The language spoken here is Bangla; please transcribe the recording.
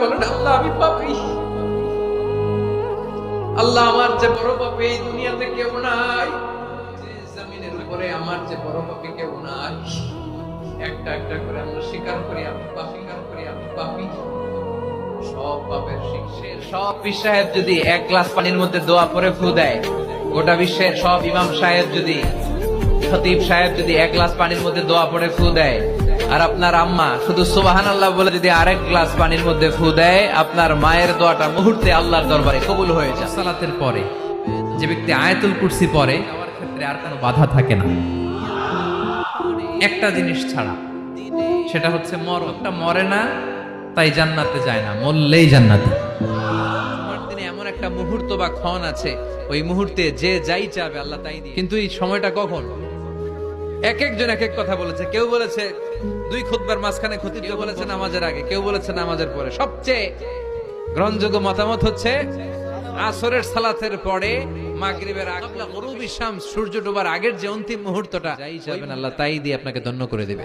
বলেন, আল্লাহ, আমি পাপি। আল্লাহ, আমার যে বড় পাপি এই দুনিয়াতে কেউ নাই। জমিনের উপরে আমার যে বড় পাপি কেউ নাই। একটা একটা করে আমরা স্বীকার করি আমি পাপি করি আমি পাপি। সব পাপের সব যদি এক গ্লাস পানির মধ্যে দোয়া পরে ফু দেয়, গোটা বিশ্বের সব ইমাম সাহেব যদি, খতিব সাহেব যদি এক গ্লাস পানির মধ্যে দোয়া পরে ফু দেয় আর আপনার আম্মা শুধু সুবাহান আল্লাহ বলে যদি আরেক গ্লাস পানির মধ্যে ফু দেয় আপনার মায়ের দোয়াটা মুহূর্তে আল্লাহর দরবারে কবুল হয়ে যায়। সালাতের পরে যে ব্যক্তি আয়াতুল কুরসি পরে ক্ষেত্রে আর কোনো বাধা থাকে না। একটা জিনিস ছাড়া সেটা হচ্ছে মরণটা মরে না তাই জান্নাতে যায় না মরলেই জান্নাতে। আমার দিনে এমন একটা মুহূর্ত বা ক্ষণ আছে ওই মুহূর্তে যে যাই চাবে আল্লাহ তাই দিয়ে। কিন্তু এই সময়টা কখন? এক একজন এক এক কথা বলেছে। কেউ বলেছে দুই খুতবার মাঝখানে ক্ষতি কেউ বলেছে নামাজের আগে। কেউ বলেছে নামাজের পরে। সবচেয়ে গ্রহণযোগ্য মতামত হচ্ছে আসরের সালাতের পরে মাগরিবের সূর্য ডোবার আগের যে অন্তিম মুহূর্তটা আল্লাহ তাই দিয়ে আপনাকে ধন্য করে দেবে।